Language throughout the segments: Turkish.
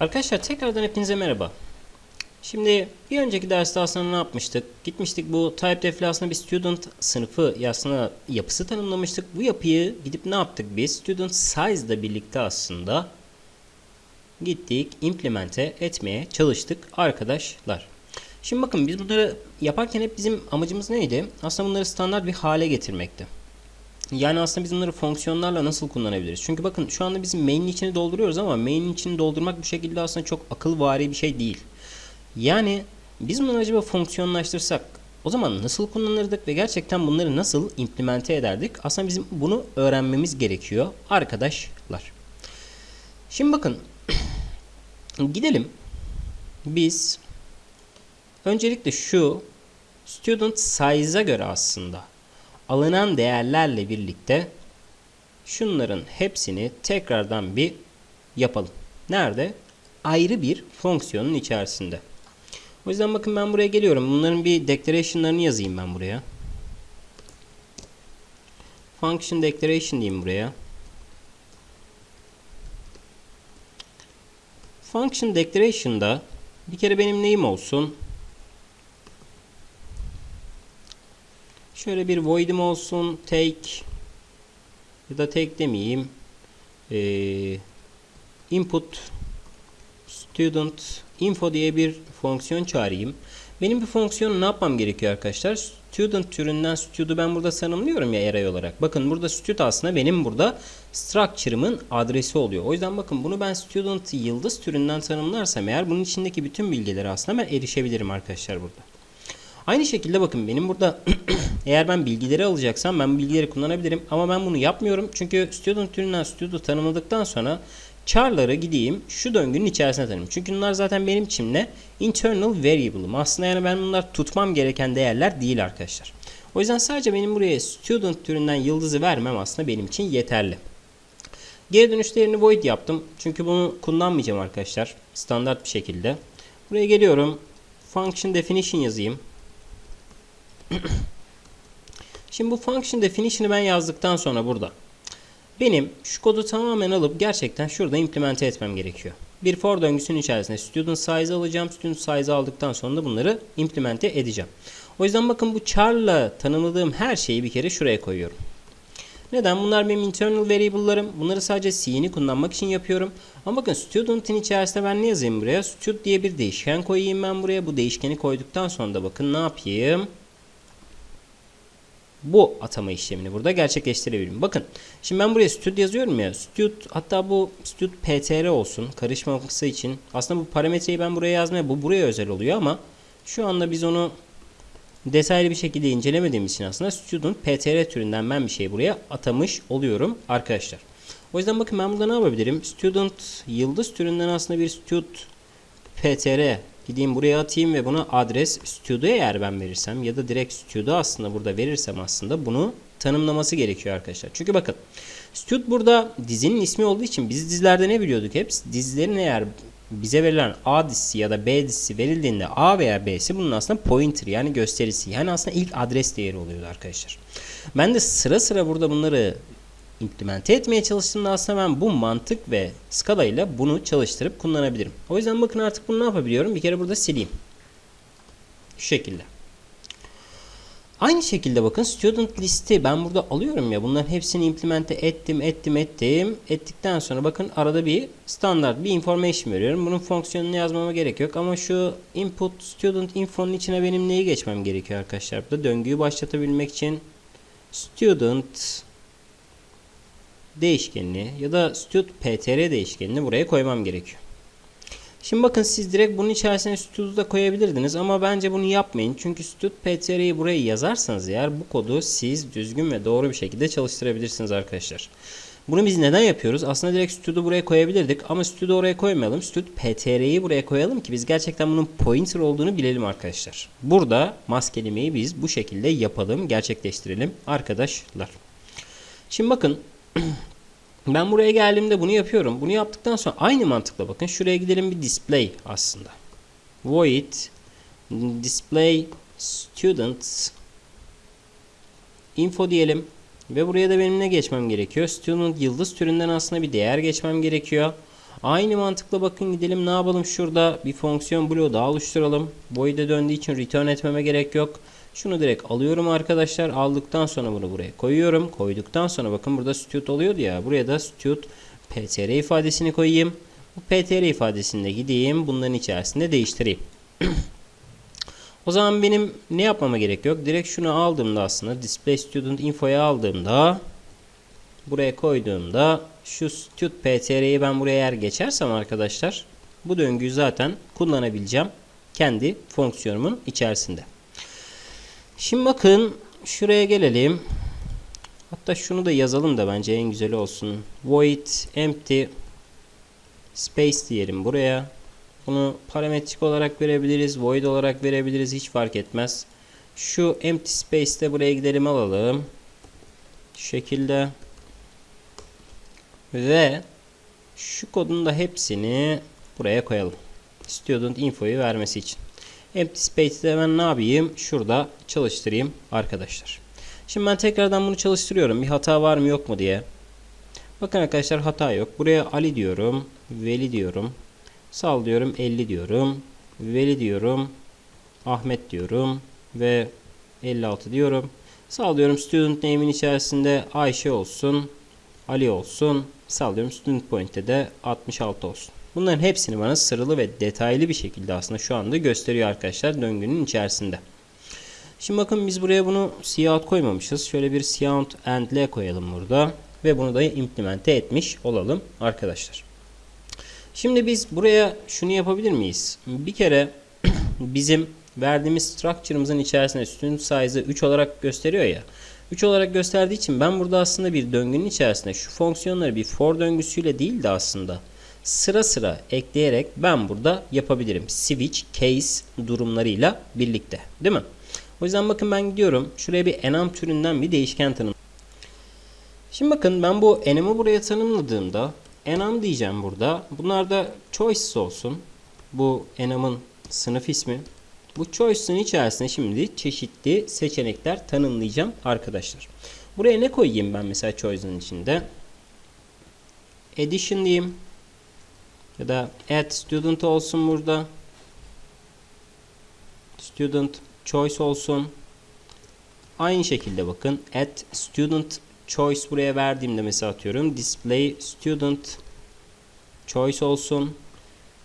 Arkadaşlar tekrardan hepinize merhaba. Şimdi bir önceki derste aslında ne yapmıştık? Gitmiştik bu type def'le aslında bir student sınıfı aslında yapısı tanımlamıştık. Bu yapıyı gidip ne yaptık biz? Student size ile birlikte aslında gittik implemente etmeye çalıştık arkadaşlar. Şimdi bakın biz bunları yaparken hep bizim amacımız neydi? Aslında bunları standart bir hale getirmekti. Yani aslında biz bunları fonksiyonlarla nasıl kullanabiliriz? Çünkü bakın şu anda bizim main'in içini dolduruyoruz ama main'in içini doldurmak bu şekilde aslında çok akılvari bir şey değil. Yani biz bunları acaba fonksiyonlaştırsak o zaman nasıl kullanırdık ve gerçekten bunları nasıl implemente ederdik? Aslında bizim bunu öğrenmemiz gerekiyor arkadaşlar. Şimdi bakın gidelim biz öncelikle şu student size'a göre aslında alınan değerlerle birlikte şunların hepsini tekrardan bir yapalım. Nerede? Ayrı bir fonksiyonun içerisinde. O yüzden bakın ben buraya geliyorum. Bunların bir declaration'larını yazayım ben buraya. Function declaration diyeyim buraya. Function declaration'da bir kere benim neyim olsun? Şöyle bir void'im olsun. Take ya da take demeyeyim. Ee, input student info diye bir fonksiyon çağırayım. Benim bir fonksiyonu ne yapmam gerekiyor arkadaşlar? Student türünden stud'u ben burada tanımlıyorum ya array olarak. Bakın burada stud aslında benim burada structure'ımın adresi oluyor. O yüzden bakın bunu ben student yıldız türünden tanımlarsam eğer bunun içindeki bütün bilgileri aslında ben erişebilirim arkadaşlar burada. Aynı şekilde bakın benim burada eğer ben bilgileri alacaksam ben bilgileri kullanabilirim ama ben bunu yapmıyorum. Çünkü student türünden student tanımladıktan sonra char'ları gideyim şu döngünün içerisine tanımlayayım. Çünkü bunlar zaten benim için ne? Internal variable'ım. Aslında yani ben bunlar tutmam gereken değerler değil arkadaşlar. O yüzden sadece benim buraya student türünden yıldızı vermem aslında benim için yeterli. Geri dönüş değerini void yaptım. Çünkü bunu kullanmayacağım arkadaşlar. Standart bir şekilde. Buraya geliyorum. Function definition yazayım. Şimdi bu function definition'ı ben yazdıktan sonra burada benim şu kodu tamamen alıp gerçekten şurada implemente etmem gerekiyor. Bir for döngüsünün içerisinde student size alacağım. Student size aldıktan sonra da bunları implemente edeceğim. O yüzden bakın bu char'la tanımladığım her şeyi bir kere şuraya koyuyorum. Neden? Bunlar benim internal variable'larım. Bunları sadece C'ni kullanmak için yapıyorum. Ama bakın student'in içerisinde ben ne yazayım buraya? Stud diye bir değişken koyayım ben buraya. Bu değişkeni koyduktan sonra da bakın ne yapayım? Bu atama işlemini burada gerçekleştirebilirim. Bakın şimdi ben buraya stud yazıyorum ya. Stud hatta bu stud ptr olsun karışmaması için. Aslında bu parametreyi ben buraya yazmaya bu buraya özel oluyor ama şu anda biz onu detaylı bir şekilde incelemediğimiz için aslında student ptr türünden ben bir şey buraya atamış oluyorum arkadaşlar. O yüzden bakın ben burada ne yapabilirim? Student yıldız türünden aslında bir stud ptr Gideyim buraya atayım ve buna adres stüdyo eğer ben verirsem ya da direkt stüdyo aslında burada verirsem aslında bunu tanımlaması gerekiyor arkadaşlar. Çünkü bakın stüd burada dizinin ismi olduğu için biz dizilerde ne biliyorduk hep? Dizilerin eğer bize verilen A dizisi ya da B dizisi verildiğinde A veya B'si bunun aslında pointer yani gösterisi. Yani aslında ilk adres değeri oluyordu arkadaşlar. Ben de sıra sıra burada bunları implemente etmeye çalıştığımda aslında ben bu mantık ve skala ile bunu çalıştırıp kullanabilirim. O yüzden bakın artık bunu ne yapabiliyorum? Bir kere burada sileyim. Şu şekilde. Aynı şekilde bakın student listi ben burada alıyorum ya bunların hepsini implemente ettim ettim ettim ettikten sonra bakın arada bir standart bir information veriyorum. Bunun fonksiyonunu yazmama gerek yok ama şu input student info'nun içine benim neyi geçmem gerekiyor arkadaşlar? Burada döngüyü başlatabilmek için student değişkenini ya da stud ptr değişkenini buraya koymam gerekiyor. Şimdi bakın siz direkt bunun içerisine stud'u da koyabilirdiniz ama bence bunu yapmayın. Çünkü stud ptr'yi buraya yazarsanız eğer bu kodu siz düzgün ve doğru bir şekilde çalıştırabilirsiniz arkadaşlar. Bunu biz neden yapıyoruz? Aslında direkt stud'u buraya koyabilirdik ama stud'u oraya koymayalım. Stud ptr'yi buraya koyalım ki biz gerçekten bunun pointer olduğunu bilelim arkadaşlar. Burada maskelemeyi biz bu şekilde yapalım, gerçekleştirelim arkadaşlar. Şimdi bakın ben buraya geldiğimde bunu yapıyorum. Bunu yaptıktan sonra aynı mantıkla bakın şuraya gidelim bir display aslında. Void display students info diyelim. Ve buraya da benim ne geçmem gerekiyor? Student yıldız türünden aslında bir değer geçmem gerekiyor. Aynı mantıkla bakın gidelim ne yapalım şurada bir fonksiyon bloğu daha oluşturalım. Void'e döndüğü için return etmeme gerek yok. Şunu direkt alıyorum arkadaşlar. Aldıktan sonra bunu buraya koyuyorum. Koyduktan sonra bakın burada stüt oluyordu ya. Buraya da stüt ptr ifadesini koyayım. Bu ptr ifadesinde gideyim. Bunların içerisinde değiştireyim. o zaman benim ne yapmama gerek yok. Direkt şunu aldığımda aslında display student info'ya aldığımda buraya koyduğumda şu stüt ptr'yi ben buraya eğer geçersem arkadaşlar bu döngüyü zaten kullanabileceğim kendi fonksiyonumun içerisinde. Şimdi bakın şuraya gelelim. Hatta şunu da yazalım da bence en güzeli olsun. Void empty space diyelim buraya. Bunu parametrik olarak verebiliriz. Void olarak verebiliriz. Hiç fark etmez. Şu empty space'te buraya gidelim alalım. Şu şekilde. Ve şu kodun da hepsini buraya koyalım. Student info'yu vermesi için. Empty space'de ben ne yapayım? Şurada çalıştırayım arkadaşlar. Şimdi ben tekrardan bunu çalıştırıyorum. Bir hata var mı yok mu diye. Bakın arkadaşlar hata yok. Buraya Ali diyorum. Veli diyorum. Sal diyorum 50 diyorum. Veli diyorum. Ahmet diyorum. Ve 56 diyorum. Sağlıyorum student name'in içerisinde Ayşe olsun. Ali olsun. Sağlıyorum student point'te de 66 olsun. Bunların hepsini bana sıralı ve detaylı bir şekilde aslında şu anda gösteriyor arkadaşlar döngünün içerisinde. Şimdi bakın biz buraya bunu cout koymamışız. Şöyle bir cout and l koyalım burada. Ve bunu da implemente etmiş olalım arkadaşlar. Şimdi biz buraya şunu yapabilir miyiz? Bir kere bizim verdiğimiz structure'ımızın içerisinde student size'ı 3 olarak gösteriyor ya. 3 olarak gösterdiği için ben burada aslında bir döngünün içerisinde şu fonksiyonları bir for döngüsüyle değil de aslında sıra sıra ekleyerek ben burada yapabilirim. Switch, case durumlarıyla birlikte. Değil mi? O yüzden bakın ben gidiyorum. Şuraya bir enum türünden bir değişken tanım. Şimdi bakın ben bu enum'u buraya tanımladığımda enum diyeceğim burada. Bunlar da choices olsun. Bu enum'un sınıf ismi. Bu choice'ın içerisinde şimdi çeşitli seçenekler tanımlayacağım arkadaşlar. Buraya ne koyayım ben mesela choice'ın içinde? Addition diyeyim. Ya da add student olsun burada. Student choice olsun. Aynı şekilde bakın add student choice buraya verdiğimde mesela atıyorum display student choice olsun.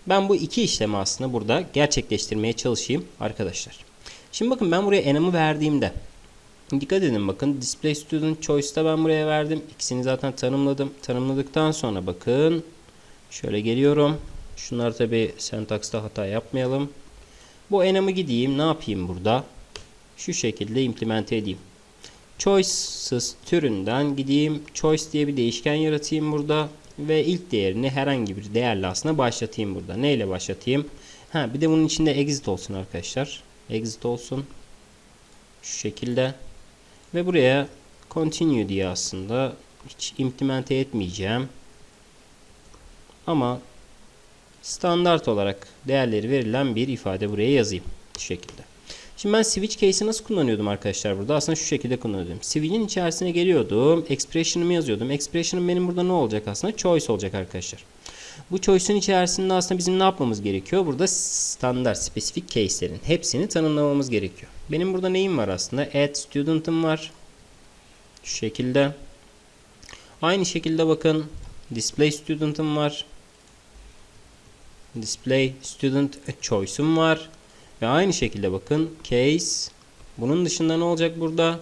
Ben bu iki işlemi aslında burada gerçekleştirmeye çalışayım arkadaşlar. Şimdi bakın ben buraya enum'u verdiğimde dikkat edin bakın display student choice'da ben buraya verdim. İkisini zaten tanımladım. Tanımladıktan sonra bakın şöyle geliyorum. Şunlar tabi sentaksta hata yapmayalım. Bu enum'u gideyim ne yapayım burada? Şu şekilde implemente edeyim. Choices türünden gideyim. Choice diye bir değişken yaratayım burada. Ve ilk değerini herhangi bir değerle aslında başlatayım burada. Ne ile başlatayım? Ha bir de bunun içinde exit olsun arkadaşlar. Exit olsun. Şu şekilde. Ve buraya continue diye aslında hiç implemente etmeyeceğim. Ama standart olarak değerleri verilen bir ifade buraya yazayım. Şu şekilde. Şimdi ben switch case'i nasıl kullanıyordum arkadaşlar burada? Aslında şu şekilde kullanıyordum. Switch'in içerisine geliyordum. Expression'ımı yazıyordum. Expression'ım benim burada ne olacak aslında? Choice olacak arkadaşlar. Bu choice'un içerisinde aslında bizim ne yapmamız gerekiyor? Burada standart, spesifik case'lerin hepsini tanımlamamız gerekiyor. Benim burada neyim var aslında? Add student'ım var. Şu şekilde. Aynı şekilde bakın display student'ım var. Display student choice'um var. Ve aynı şekilde bakın case bunun dışında ne olacak burada?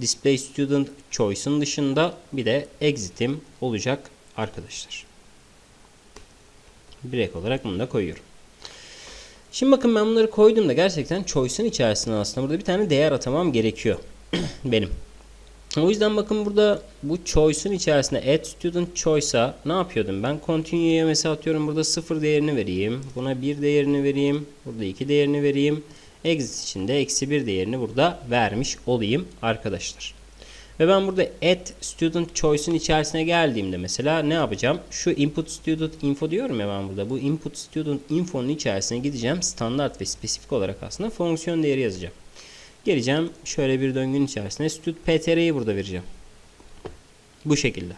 Display student choice'un dışında bir de exit'im olacak arkadaşlar. Break olarak bunu da koyuyorum. Şimdi bakın ben bunları koyduğumda gerçekten choice'un içerisinde aslında burada bir tane değer atamam gerekiyor. Benim. O yüzden bakın burada bu choice'un içerisinde add student choice'a ne yapıyordum ben? Continue'ye mesela atıyorum burada 0 değerini vereyim. Buna 1 değerini vereyim. Burada 2 değerini vereyim. Exit için de eksi 1 değerini burada vermiş olayım arkadaşlar. Ve ben burada add student choice'un içerisine geldiğimde mesela ne yapacağım? Şu input student info diyorum ya ben burada. Bu input student info'nun içerisine gideceğim. Standart ve spesifik olarak aslında fonksiyon değeri yazacağım. Geleceğim şöyle bir döngünün içerisine stud ptr'yi burada vereceğim. Bu şekilde.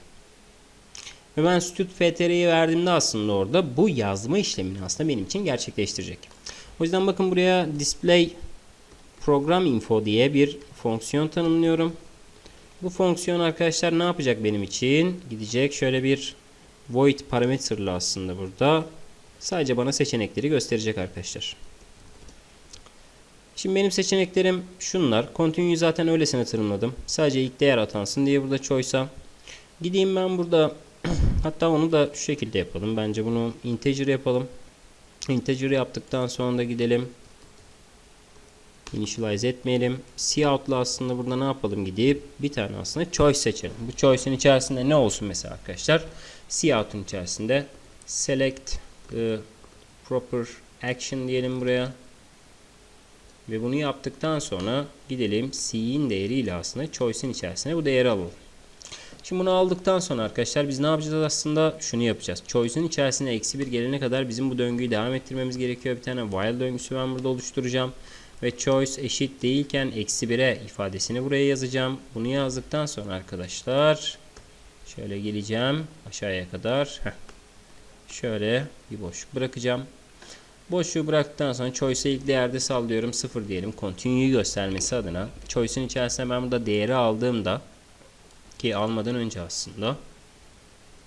Ve ben student PTR'yi verdiğimde aslında orada bu yazma işlemini aslında benim için gerçekleştirecek. O yüzden bakın buraya display program info diye bir fonksiyon tanımlıyorum. Bu fonksiyon arkadaşlar ne yapacak benim için? Gidecek şöyle bir void parameter'lı aslında burada. Sadece bana seçenekleri gösterecek arkadaşlar. Şimdi benim seçeneklerim şunlar. Continue'yu zaten öylesine tanımladım. Sadece ilk değer atansın diye burada choice'a. Gideyim ben burada hatta onu da şu şekilde yapalım. Bence bunu integer yapalım. Integer yaptıktan sonra da gidelim. Initialize etmeyelim. Cout'la aslında burada ne yapalım gidip bir tane aslında choice seçelim. Bu choice'in içerisinde ne olsun mesela arkadaşlar? Cout'un içerisinde select e, proper action diyelim buraya. Ve bunu yaptıktan sonra gidelim C'in değeriyle aslında choice'in içerisine bu değeri alalım. Şimdi bunu aldıktan sonra arkadaşlar biz ne yapacağız aslında? Şunu yapacağız. Choice'un içerisine eksi bir gelene kadar bizim bu döngüyü devam ettirmemiz gerekiyor. Bir tane while döngüsü ben burada oluşturacağım. Ve choice eşit değilken eksi 1'e ifadesini buraya yazacağım. Bunu yazdıktan sonra arkadaşlar şöyle geleceğim aşağıya kadar. Heh. Şöyle bir boşluk bırakacağım. Boşluğu bıraktıktan sonra choice'e ilk değerde sallıyorum 0 diyelim. Continue'yu göstermesi adına. Choice'un içerisine ben burada değeri aldığımda ki almadan önce aslında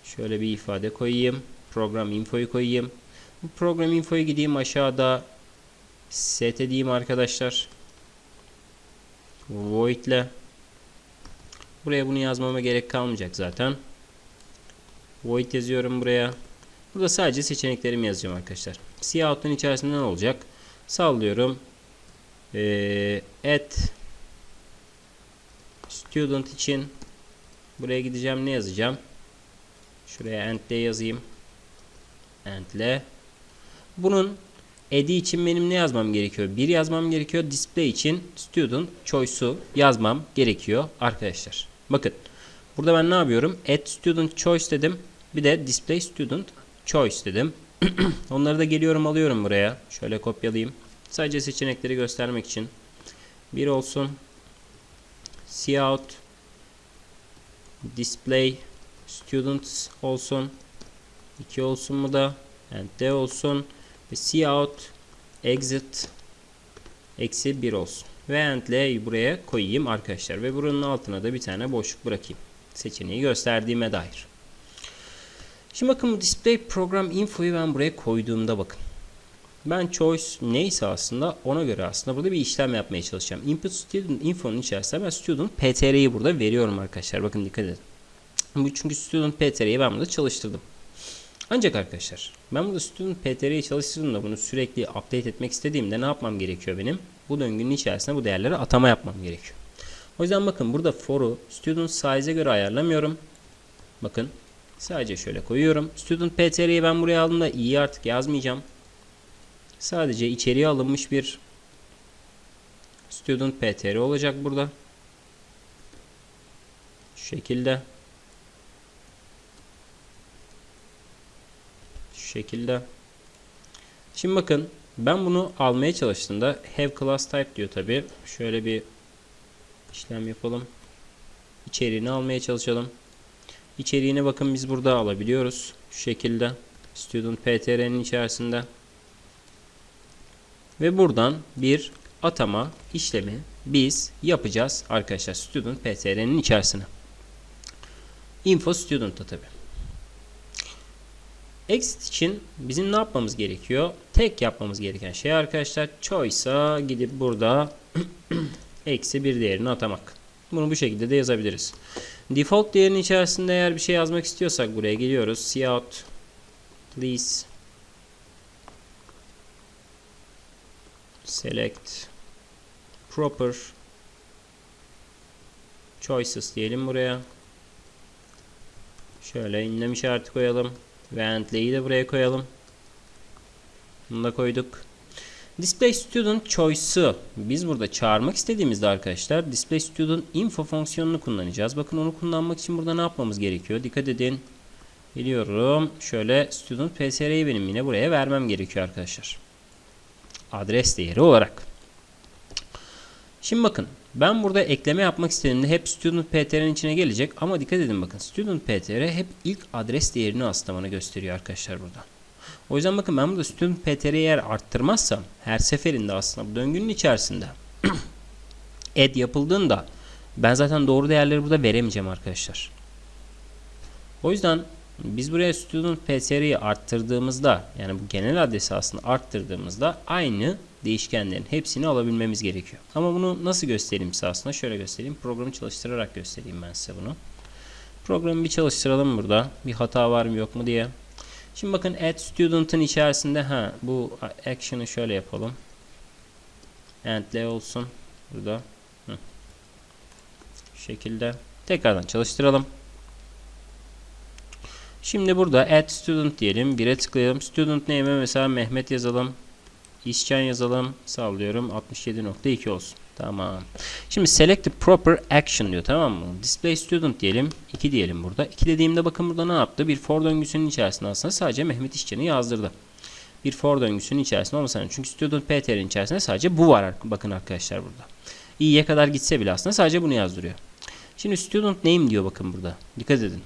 şöyle bir ifade koyayım. Program info'yu koyayım. Bu program info'yu gideyim aşağıda set edeyim arkadaşlar. Void ile buraya bunu yazmama gerek kalmayacak zaten. Void yazıyorum buraya. Burada sadece seçeneklerimi yazacağım arkadaşlar. Cout'un içerisinde ne olacak? Sallıyorum. Ee, add student için buraya gideceğim ne yazacağım? Şuraya end de yazayım. End'le. Bunun edi için benim ne yazmam gerekiyor? Bir yazmam gerekiyor. Display için student choice'u yazmam gerekiyor arkadaşlar. Bakın. Burada ben ne yapıyorum? Add student choice dedim. Bir de display student choice dedim. Onları da geliyorum alıyorum buraya. Şöyle kopyalayayım. Sadece seçenekleri göstermek için. Bir olsun. Cout display students olsun. 2 olsun mu da and d olsun. Ve cout exit eksi 1 olsun. Ve end'le buraya koyayım arkadaşlar. Ve buranın altına da bir tane boşluk bırakayım. Seçeneği gösterdiğime dair. Şimdi bakın bu display program info'yu ben buraya koyduğumda bakın. Ben choice neyse aslında ona göre aslında burada bir işlem yapmaya çalışacağım. Input student info'nun içerisinde ben student ptr'yi burada veriyorum arkadaşlar. Bakın dikkat edin. Bu çünkü student ptr'yi ben burada çalıştırdım. Ancak arkadaşlar ben burada student ptr'yi çalıştırdığımda bunu sürekli update etmek istediğimde ne yapmam gerekiyor benim? Bu döngünün içerisinde bu değerleri atama yapmam gerekiyor. O yüzden bakın burada for'u student size'e göre ayarlamıyorum. Bakın Sadece şöyle koyuyorum. Student PTR'yi ben buraya aldığımda iyi artık yazmayacağım. Sadece içeriye alınmış bir Student PTR olacak burada. Şu şekilde. Şu şekilde. Şimdi bakın ben bunu almaya çalıştığımda have class type diyor tabi. Şöyle bir işlem yapalım. İçeriğini almaya çalışalım. İçeriğine bakın biz burada alabiliyoruz. Şu şekilde. Student PTR'nin içerisinde. Ve buradan bir atama işlemi biz yapacağız arkadaşlar. Student PTR'nin içerisine. Info Student'ta tabi. Exit için bizim ne yapmamız gerekiyor? Tek yapmamız gereken şey arkadaşlar choice'a gidip burada eksi bir değerini atamak. Bunu bu şekilde de yazabiliriz. Default değerinin içerisinde eğer bir şey yazmak istiyorsak buraya geliyoruz. Cout please select proper choices diyelim buraya. Şöyle ünlem işareti koyalım. Ve end'leyi de buraya koyalım. Bunu da koyduk. Display Student Choice'ı biz burada çağırmak istediğimizde arkadaşlar Display Student Info fonksiyonunu kullanacağız. Bakın onu kullanmak için burada ne yapmamız gerekiyor? Dikkat edin. Geliyorum. Şöyle Student PSR'yi benim yine buraya vermem gerekiyor arkadaşlar. Adres değeri olarak. Şimdi bakın ben burada ekleme yapmak istediğimde hep student ptr'nin içine gelecek ama dikkat edin bakın student ptr hep ilk adres değerini aslında bana gösteriyor arkadaşlar burada. O yüzden bakın ben burada student ptr'yi eğer arttırmazsam her seferinde aslında bu döngünün içerisinde add yapıldığında ben zaten doğru değerleri burada veremeyeceğim arkadaşlar. O yüzden biz buraya student ptr'yi arttırdığımızda yani bu genel adresi aslında arttırdığımızda aynı değişkenlerin hepsini alabilmemiz gerekiyor. Ama bunu nasıl göstereyim size aslında? Şöyle göstereyim. Programı çalıştırarak göstereyim ben size bunu. Programı bir çalıştıralım burada. Bir hata var mı yok mu diye. Şimdi bakın add student'ın içerisinde ha bu action'ı şöyle yapalım. End'le olsun. Burada. Hı. Şu şekilde. Tekrardan çalıştıralım. Şimdi burada add student diyelim. 1'e tıklayalım. Student name'e mesela Mehmet yazalım. İşcan yazalım. Sallıyorum. 67.2 olsun. Tamam. Şimdi select the proper action diyor tamam mı? Display student diyelim. 2 diyelim burada. 2 dediğimde bakın burada ne yaptı? Bir for döngüsünün içerisinde aslında sadece Mehmet İşcan'ı yazdırdı. Bir for döngüsünün içerisinde olmasın. Çünkü student ptr'in içerisinde sadece bu var. Bakın arkadaşlar burada. i'ye kadar gitse bile aslında sadece bunu yazdırıyor. Şimdi student name diyor bakın burada. Dikkat edin.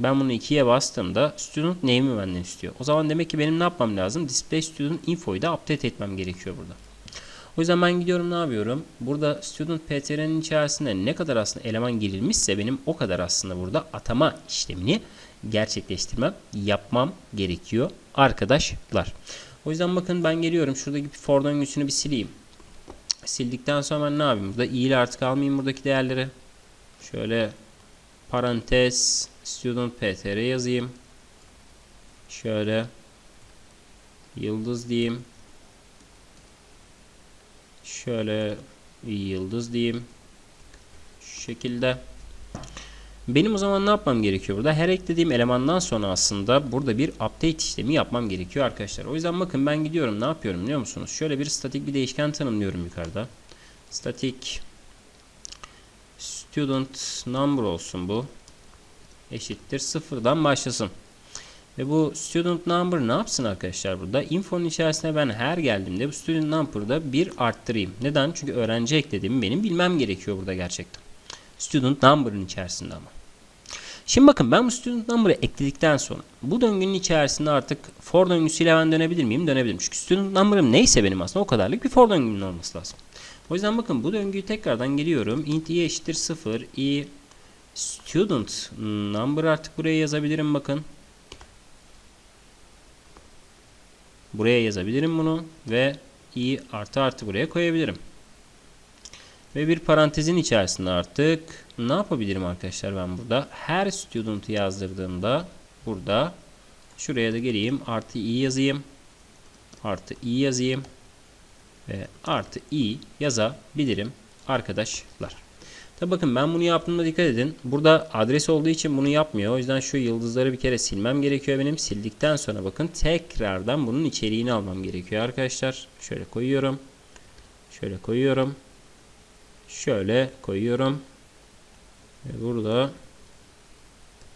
Ben bunu 2'ye bastığımda student name'i benden istiyor. O zaman demek ki benim ne yapmam lazım? Display student info'yu da update etmem gerekiyor burada. O yüzden ben gidiyorum ne yapıyorum? Burada student ptr'nin içerisinde ne kadar aslında eleman girilmişse benim o kadar aslında burada atama işlemini gerçekleştirmem, yapmam gerekiyor arkadaşlar. O yüzden bakın ben geliyorum şuradaki for döngüsünü bir sileyim. Sildikten sonra ben ne yapayım? Burada i ile artık almayayım buradaki değerleri. Şöyle parantez student ptr yazayım. Şöyle yıldız diyeyim. Şöyle yıldız diyeyim. Şu şekilde. Benim o zaman ne yapmam gerekiyor burada? Her eklediğim elemandan sonra aslında burada bir update işlemi yapmam gerekiyor arkadaşlar. O yüzden bakın ben gidiyorum ne yapıyorum biliyor musunuz? Şöyle bir statik bir değişken tanımlıyorum yukarıda. Static student number olsun bu. Eşittir sıfırdan başlasın. Ve bu student number ne yapsın arkadaşlar burada? Info'nun içerisine ben her geldiğimde bu student number'da bir arttırayım. Neden? Çünkü öğrenci eklediğimi benim bilmem gerekiyor burada gerçekten. Student number'ın içerisinde ama. Şimdi bakın ben bu student number'ı ekledikten sonra bu döngünün içerisinde artık for döngüsüyle ben dönebilir miyim? Dönebilirim. Çünkü student number'ım neyse benim aslında o kadarlık bir for döngümün olması lazım. O yüzden bakın bu döngüyü tekrardan geliyorum. int i eşittir 0 i student number artık buraya yazabilirim bakın. Buraya yazabilirim bunu ve i artı artı buraya koyabilirim. Ve bir parantezin içerisinde artık ne yapabilirim arkadaşlar ben burada? Her student'ı yazdırdığımda burada şuraya da geleyim artı i yazayım. Artı i yazayım. Ve artı i yazabilirim arkadaşlar. Tabi bakın ben bunu yaptığımda dikkat edin. Burada adres olduğu için bunu yapmıyor. O yüzden şu yıldızları bir kere silmem gerekiyor benim. Sildikten sonra bakın tekrardan bunun içeriğini almam gerekiyor arkadaşlar. Şöyle koyuyorum. Şöyle koyuyorum. Şöyle koyuyorum. Ve burada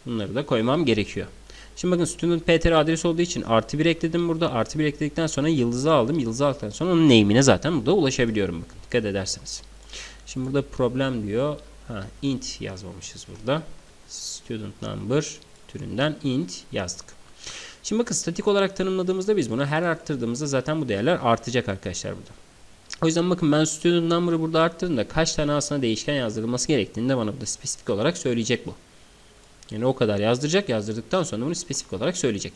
bunları da koymam gerekiyor. Şimdi bakın student ptr adres olduğu için artı 1 ekledim burada. Artı 1 ekledikten sonra yıldızı aldım. Yıldızı aldıktan sonra onun name'ine zaten burada ulaşabiliyorum. Bakın dikkat ederseniz. Şimdi burada problem diyor. Ha, int yazmamışız burada. Student number türünden int yazdık. Şimdi bakın statik olarak tanımladığımızda biz bunu her arttırdığımızda zaten bu değerler artacak arkadaşlar burada. O yüzden bakın ben student number'ı burada arttırdığımda kaç tane aslında değişken yazdırılması gerektiğini de bana burada spesifik olarak söyleyecek bu. Yani o kadar yazdıracak. Yazdırdıktan sonra bunu spesifik olarak söyleyecek.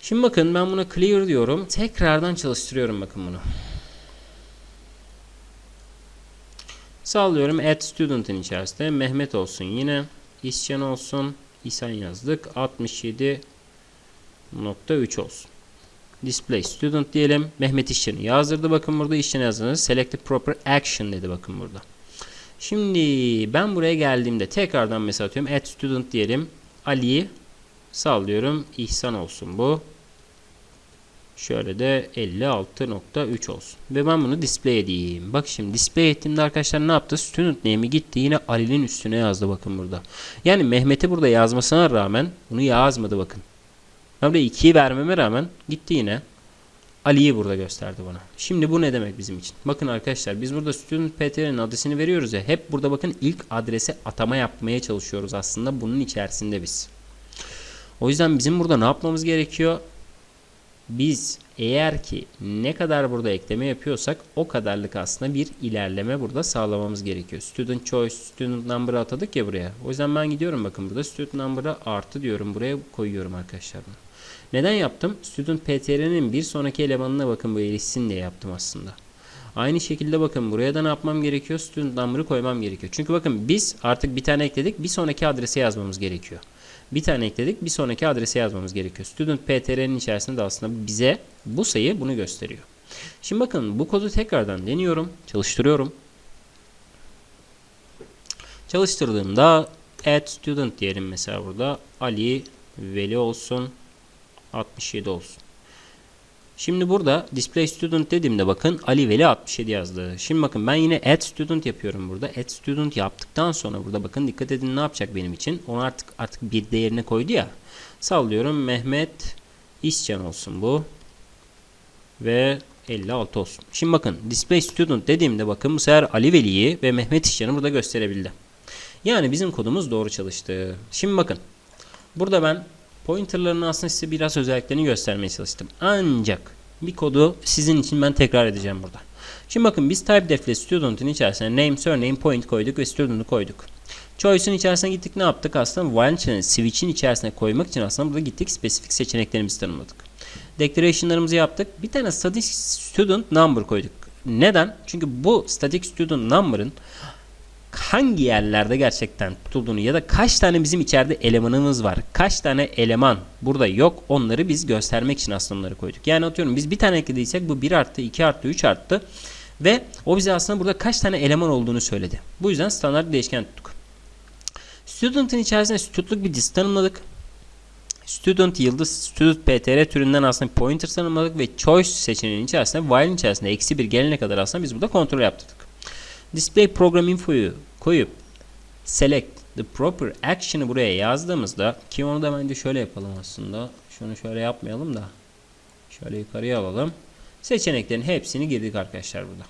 Şimdi bakın ben buna clear diyorum. Tekrardan çalıştırıyorum bakın bunu. Sağlıyorum add student'ın içerisinde Mehmet olsun yine. İsyan olsun. İhsan yazdık. 67.3 olsun. Display student diyelim. Mehmet işçini yazdırdı. Bakın burada işçini yazdınız. Select the proper action dedi bakın burada. Şimdi ben buraya geldiğimde tekrardan mesela atıyorum. Add student diyelim. Ali'yi sallıyorum. İhsan olsun bu. Şöyle de 56.3 olsun. Ve ben bunu display edeyim. Bak şimdi display ettiğimde arkadaşlar ne yaptı? Student name'i gitti yine Ali'nin üstüne yazdı bakın burada. Yani Mehmet'i burada yazmasına rağmen bunu yazmadı bakın. Ben buraya 2'yi vermeme rağmen gitti yine. Ali'yi burada gösterdi bana. Şimdi bu ne demek bizim için? Bakın arkadaşlar biz burada student PTR'nin adresini veriyoruz ya. Hep burada bakın ilk adrese atama yapmaya çalışıyoruz aslında bunun içerisinde biz. O yüzden bizim burada ne yapmamız gerekiyor? Biz eğer ki ne kadar burada ekleme yapıyorsak o kadarlık aslında bir ilerleme burada sağlamamız gerekiyor. Student choice, student number'ı atadık ya buraya. O yüzden ben gidiyorum bakın burada student number'a artı diyorum. Buraya koyuyorum arkadaşlar. Neden yaptım? Student PTR'nin bir sonraki elemanına bakın bu erişsin diye yaptım aslında. Aynı şekilde bakın buraya da ne yapmam gerekiyor? Student number'ı koymam gerekiyor. Çünkü bakın biz artık bir tane ekledik. Bir sonraki adrese yazmamız gerekiyor. Bir tane ekledik. Bir sonraki adrese yazmamız gerekiyor. Student PTR'nin içerisinde de aslında bize bu sayı bunu gösteriyor. Şimdi bakın bu kodu tekrardan deniyorum. Çalıştırıyorum. Çalıştırdığımda add student diyelim mesela burada. Ali Veli olsun. 67 olsun. Şimdi burada display student dediğimde bakın Ali Veli 67 yazdı. Şimdi bakın ben yine add student yapıyorum burada. Add student yaptıktan sonra burada bakın dikkat edin ne yapacak benim için. Onu artık artık bir değerine koydu ya. Sallıyorum Mehmet İscan olsun bu. Ve 56 olsun. Şimdi bakın display student dediğimde bakın bu sefer Ali Veli'yi ve Mehmet İscan'ı burada gösterebildi. Yani bizim kodumuz doğru çalıştı. Şimdi bakın. Burada ben Pointer'ların aslında size biraz özelliklerini göstermeye çalıştım. Ancak bir kodu sizin için ben tekrar edeceğim burada. Şimdi bakın biz typedef ile student'ın içerisine name, surname, point koyduk ve student'ı koyduk. Choice'un içerisine gittik ne yaptık? Aslında while içerisine, switch'in içerisine koymak için aslında burada gittik spesifik seçeneklerimizi tanımladık. Declaration'larımızı yaptık. Bir tane static student number koyduk. Neden? Çünkü bu static student number'ın hangi yerlerde gerçekten tutulduğunu ya da kaç tane bizim içeride elemanımız var. Kaç tane eleman burada yok onları biz göstermek için aslında bunları koyduk. Yani atıyorum biz bir tane eklediysek bu 1 arttı, 2 arttı, 3 arttı ve o bize aslında burada kaç tane eleman olduğunu söyledi. Bu yüzden standart değişken tuttuk. Student'ın içerisinde student'lık bir disk tanımladık. Student yıldız student ptr türünden aslında pointer tanımladık ve choice seçeneğinin içerisinde while'in içerisinde eksi bir gelene kadar aslında biz burada kontrol yaptırdık. Display program info'yu koyup select the proper action'ı buraya yazdığımızda ki onu da bence şöyle yapalım aslında. Şunu şöyle yapmayalım da şöyle yukarıya alalım. Seçeneklerin hepsini girdik arkadaşlar burada.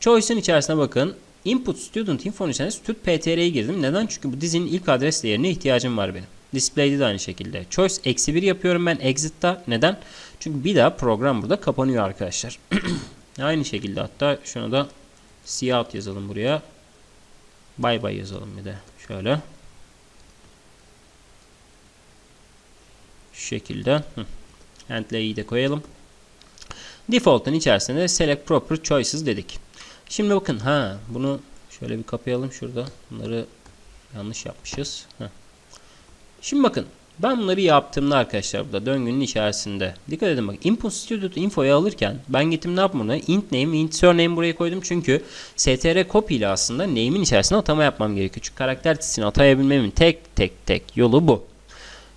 Choice'ın içerisine bakın. Input student info'nun içerisine student ptr'ye girdim. Neden? Çünkü bu dizinin ilk adres değerine ihtiyacım var benim. Display'de de aynı şekilde. Choice eksi 1 yapıyorum ben exit'ta. Neden? Çünkü bir daha program burada kapanıyor arkadaşlar. aynı şekilde hatta şunu da siyah alt yazalım buraya. Bay bay yazalım bir de. Şöyle. Şu şekilde. Handle'yi de koyalım. Default'un içerisinde de select proper choices dedik. Şimdi bakın ha bunu şöyle bir kapayalım şurada. Bunları yanlış yapmışız. Heh. Şimdi bakın ben bunları yaptığımda arkadaşlar burada döngünün içerisinde dikkat edin bak input student infoyu alırken ben gittim ne yaptım burada int name int surname buraya koydum çünkü str copy ile aslında name'in içerisine atama yapmam gerekiyor. Çünkü karakter tisini atayabilmemin tek tek tek yolu bu.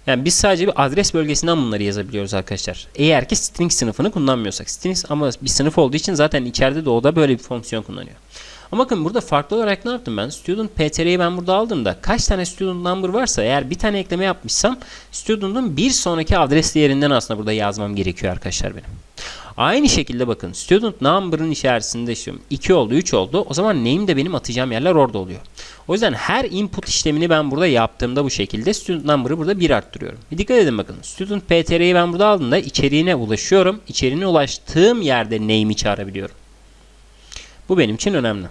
Yani biz sadece bir adres bölgesinden bunları yazabiliyoruz arkadaşlar. Eğer ki string sınıfını kullanmıyorsak. String ama bir sınıf olduğu için zaten içeride de o da böyle bir fonksiyon kullanıyor. Ama bakın burada farklı olarak ne yaptım ben? Student PTR'yi ben burada aldım da kaç tane student number varsa eğer bir tane ekleme yapmışsam student'ın bir sonraki adres değerinden aslında burada yazmam gerekiyor arkadaşlar benim. Aynı şekilde bakın student number'ın içerisinde işte 2 oldu 3 oldu. O zaman name de benim atacağım yerler orada oluyor. O yüzden her input işlemini ben burada yaptığımda bu şekilde student number'ı burada 1 arttırıyorum. Bir dikkat edin bakın. Student PTR'yi ben burada aldığımda içeriğine ulaşıyorum. İçeriğine ulaştığım yerde name'i çağırabiliyorum. Bu benim için önemli.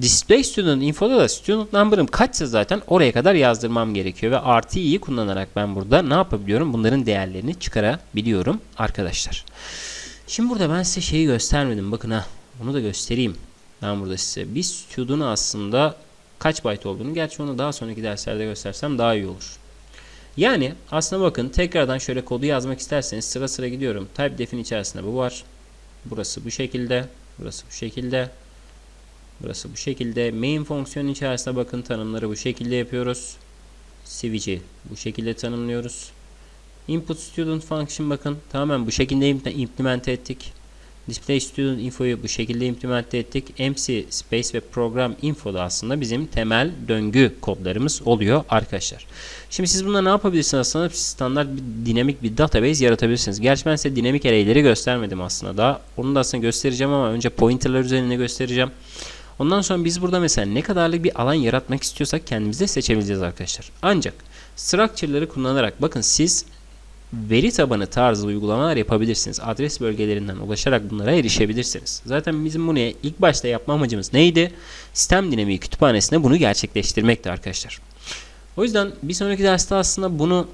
Display Student Info'da da Student Number'ım kaçsa zaten oraya kadar yazdırmam gerekiyor. Ve artı i'yi kullanarak ben burada ne yapabiliyorum? Bunların değerlerini çıkarabiliyorum arkadaşlar. Şimdi burada ben size şeyi göstermedim. Bakın ha onu da göstereyim. Ben burada size. Bir student'ın aslında kaç byte olduğunu gerçi onu daha sonraki derslerde göstersem daha iyi olur. Yani aslında bakın tekrardan şöyle kodu yazmak isterseniz sıra sıra gidiyorum. Type def'in içerisinde bu var. Burası bu şekilde. Burası bu şekilde. Burası bu şekilde. Main fonksiyonun içerisinde bakın tanımları bu şekilde yapıyoruz. Switch'i bu şekilde tanımlıyoruz. Input student function bakın tamamen bu şekilde implement ettik. Display Student Info'yu bu şekilde implemente ettik. MC Space ve Program Info da aslında bizim temel döngü kodlarımız oluyor arkadaşlar. Şimdi siz bunda ne yapabilirsiniz aslında? Standart bir dinamik bir database yaratabilirsiniz. Gerçi ben size dinamik array'leri göstermedim aslında daha. Onu da aslında göstereceğim ama önce pointerlar üzerinde göstereceğim. Ondan sonra biz burada mesela ne kadarlık bir alan yaratmak istiyorsak kendimize seçebileceğiz arkadaşlar. Ancak structure'ları kullanarak bakın siz veri tabanı tarzı uygulamalar yapabilirsiniz. Adres bölgelerinden ulaşarak bunlara erişebilirsiniz. Zaten bizim bunu ilk başta yapma amacımız neydi? Sistem dinamiği kütüphanesinde bunu gerçekleştirmekti arkadaşlar. O yüzden bir sonraki derste aslında bunu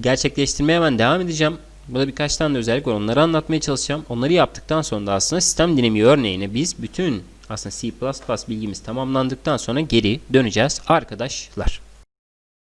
gerçekleştirmeye ben devam edeceğim. Burada birkaç tane de özellik var. Onları anlatmaya çalışacağım. Onları yaptıktan sonra da aslında sistem dinamiği örneğine biz bütün aslında C++ bilgimiz tamamlandıktan sonra geri döneceğiz arkadaşlar.